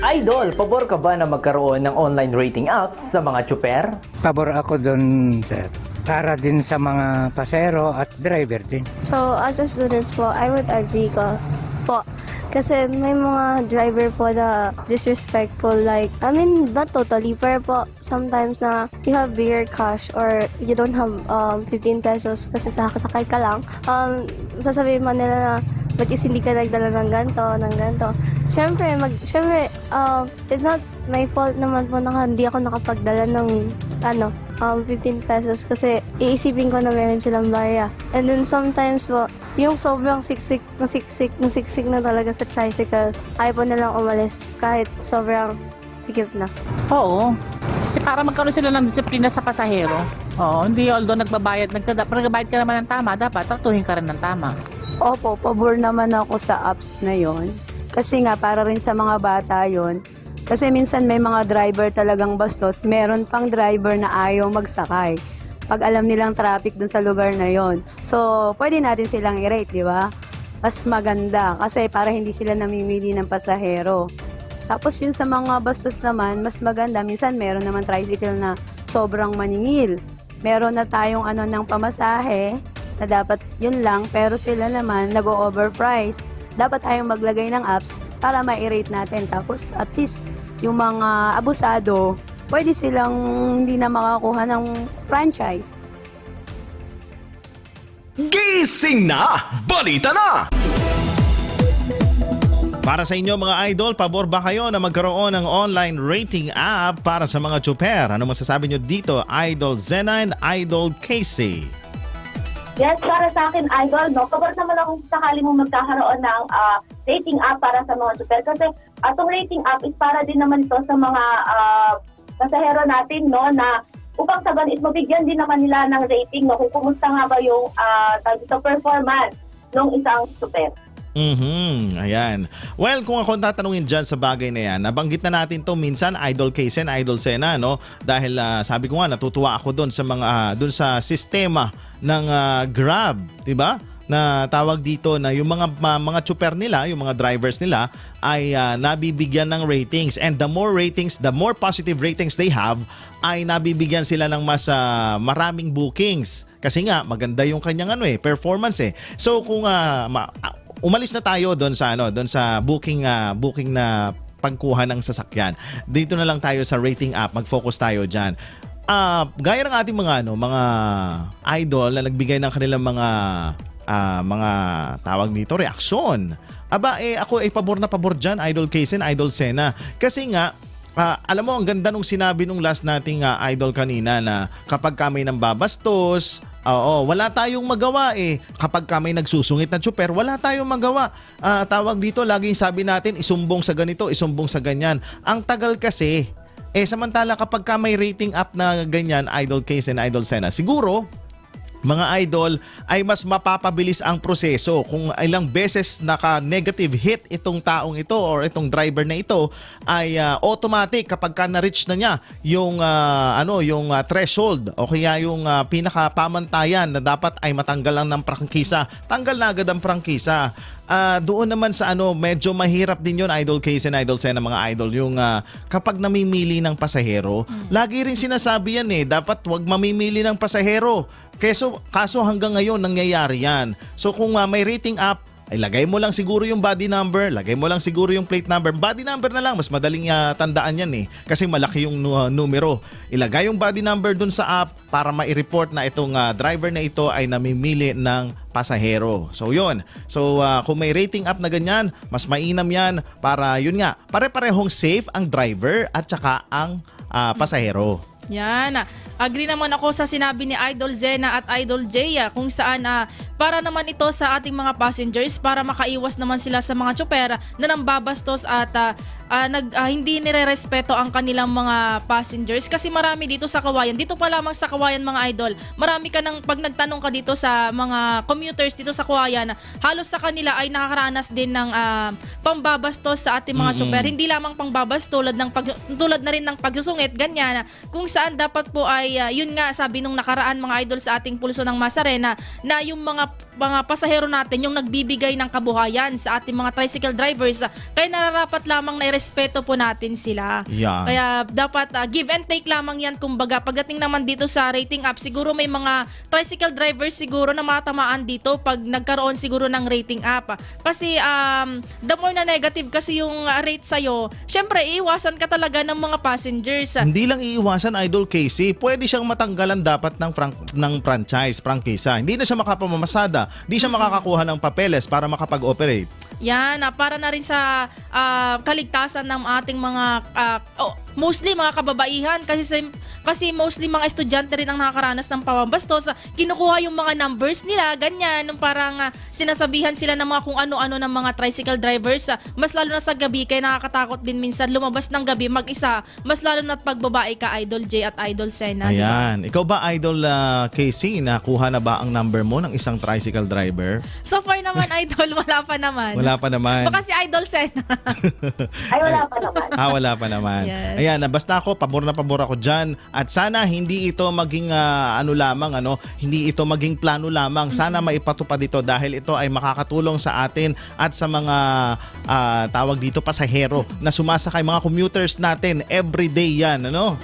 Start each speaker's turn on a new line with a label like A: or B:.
A: Idol, pabor ka ba na magkaroon ng online rating apps sa mga tsuper?
B: Pabor ako doon, sir. Para din sa mga pasero at driver din.
C: So, as a student po, I would agree ko po. Kasi may mga driver po na disrespectful like, I mean, not totally, pero po, sometimes na you have bigger cash or you don't have um, 15 pesos kasi sakasakay ka lang, um, sasabihin mo nila na, ba't is hindi ka nagdala ng ganito, ng ganito. Siyempre, mag, siyempre, um, it's not my fault naman po na hindi ako nakapagdala ng, ano, um, 15 pesos kasi iisipin ko na meron silang baya. And then sometimes po, yung sobrang siksik na siksik na siksik na talaga sa tricycle, ayaw po nilang umalis kahit sobrang sikip na.
D: Oo. Kasi para magkaroon sila ng disiplina sa pasahero. Oo, hindi although nagbabayad, nagtada, nagbabayad ka naman ng tama, dapat tratuhin ka rin ng tama.
E: Opo, pabor naman ako sa apps na yon. Kasi nga, para rin sa mga bata yon. Kasi minsan may mga driver talagang bastos, meron pang driver na ayaw magsakay. Pag alam nilang traffic dun sa lugar na yon. So, pwede natin silang i-rate, di ba? Mas maganda kasi para hindi sila namimili ng pasahero. Tapos yun sa mga bastos naman, mas maganda. Minsan meron naman tricycle na sobrang maningil. Meron na tayong ano ng pamasahe na dapat yun lang, pero sila naman nag-overprice. Dapat tayong maglagay ng apps para ma-rate natin. Tapos at least yung mga abusado, pwede silang hindi na makakuha ng franchise.
F: Gising na! Balita na! Para sa inyo mga idol, pabor ba kayo na magkaroon ng online rating app para sa mga chuper? Ano masasabi nyo dito, Idol Zena and Idol Casey?
G: Yes, para sa akin, idol, no? Pabor naman akong sakali mo magkakaroon ng ah, rating app para sa mga super. Kasi atong rating app is para din naman ito sa mga ah, pasahero natin, no? Na upang sa ganit, mabigyan din naman nila ng rating, no? Kung kumusta nga ba yung uh, sa performance ng isang super.
F: Mhm, ayan. Well, kung ako tatanungin dyan sa bagay na yan, nabanggit na natin to minsan, Idol Kaysen, Idol Sena, no? Dahil ah, sabi ko nga, natutuwa ako doon sa mga, ah, doon sa sistema ng ah, Grab, di ba? na tawag dito na yung mga mga chuper nila, yung mga drivers nila ay ah, nabibigyan ng ratings and the more ratings, the more positive ratings they have ay nabibigyan sila ng mas ah, maraming bookings. Kasi nga maganda yung kanyang ano eh, performance eh. So kung ah, ma- umalis na tayo doon sa ano, doon sa booking ah, booking na pagkuha ng sasakyan. Dito na lang tayo sa rating app, mag-focus tayo diyan. Ah, gaya ng ating mga ano, mga idol na nagbigay ng kanilang mga ah, mga tawag dito reaksyon. Aba eh ako ay pabor na pabor diyan, Idol Kaysen, Idol Sena. Kasi nga ah, alam mo ang ganda nung sinabi nung last nating ah, idol kanina na kapag kami nang babastos, Oo, wala tayong magawa eh. Kapag kami nagsusungit na tsuper, wala tayong magawa. Ah, tawag dito, laging sabi natin, isumbong sa ganito, isumbong sa ganyan. Ang tagal kasi. Eh, samantala kapag ka may rating up na ganyan, Idol Case and Idol Sena, siguro, mga idol ay mas mapapabilis ang proseso. Kung ilang beses naka-negative hit itong taong ito or itong driver na ito ay ah, automatic kapag ka na-reach na niya yung ah, ano yung ah, threshold o kaya yung ah, pinakapamantayan na dapat ay matanggal lang ng prangkisa. Tanggal na agad ang prangkisa Ah, doon naman sa ano medyo mahirap din yun idol case and idol sen ng mga idol yung ah, kapag namimili ng pasahero lagi rin sinasabi yan eh dapat wag mamimili ng pasahero Keso, kaso hanggang ngayon nangyayari yan. So kung ah, may rating app, ay lagay mo lang siguro yung body number, lagay mo lang siguro yung plate number. Body number na lang, mas madaling ah, tandaan yan eh. Kasi malaki yung ah, numero. Ilagay yung body number dun sa app para ma-report na itong ah, driver na ito ay namimili ng pasahero. So yun. So ah, kung may rating app na ganyan, mas mainam yan para yun nga, pare-parehong safe ang driver at saka ang ah, pasahero.
H: Yan. Agree naman ako sa sinabi ni Idol Zena at Idol Jaya kung saan ah, para naman ito sa ating mga passengers para makaiwas naman sila sa mga tsoper na nambabastos at ah, ah, nag, ah, hindi nirerespeto ang kanilang mga passengers kasi marami dito sa Kawayan. Dito pa lamang sa Kawayan mga idol, marami ka nang pag nagtanong ka dito sa mga commuters dito sa Kawayan, halos sa kanila ay nakakaranas din ng ah, pambabastos sa ating mga
F: Mm-mm.
H: tsoper. Hindi lamang pangbabas tulad ng pag, tulad na rin ng pagsusungit ganyan kung saan dapat po ay ah, yun nga sabi nung nakaraan mga idol sa ating pulso ng Masarena na yung mga mga pasahero natin yung nagbibigay ng kabuhayan sa ating mga tricycle drivers. Kaya nararapat lamang na irespeto po natin sila.
F: Yan.
H: Kaya dapat ah, give and take lamang yan kumbaga. Pagdating naman dito sa rating app, siguro may mga tricycle drivers siguro na matamaan dito pag nagkaroon siguro ng rating app. Kasi um, the more na negative kasi yung ah, rate sa'yo, syempre iiwasan ka talaga ng mga passengers.
F: Hindi lang iiwasan Idol Casey, pwede siyang matanggalan dapat ng frank, ng franchise, prangkisa. Hindi na siya makapamamasada, hindi siya makakakuha ng papeles para makapag-operate.
H: Yan, ah, para na rin sa ah, kaligtasan ng ating mga ah, oh, mostly mga kababaihan kasi sa- kasi mostly mga estudyante rin ang nakakaranas ng pamabastos. Ah, Kinukuha yung mga numbers nila, ganyan, nung parang ah, sinasabihan sila ng mga kung ano-ano ng mga tricycle drivers. Ah, mas lalo na sa gabi kaya nakakatakot din minsan lumabas ng gabi mag-isa. Mas lalo na pagbabae ka Idol J at Idol Sena.
F: Ayan. Ikaw ba, Idol ah, Casey, nakuha na ba ang number mo ng isang tricycle driver?
H: So far naman Idol, wala pa naman.
F: Wala pa naman.
H: Baka si Idol Sena.
G: Ay, wala pa naman.
F: Ah, wala pa naman.
H: Yes.
F: Ayan, ah, basta ako, pabor na pabor ako dyan. At sana hindi ito maging ah, ano lamang, ano, hindi ito maging plano lamang. Sana maipatupad ito dahil ito ay makakatulong sa atin at sa mga ah, tawag dito pasahero na sumasakay, mga commuters natin. Everyday yan, ano?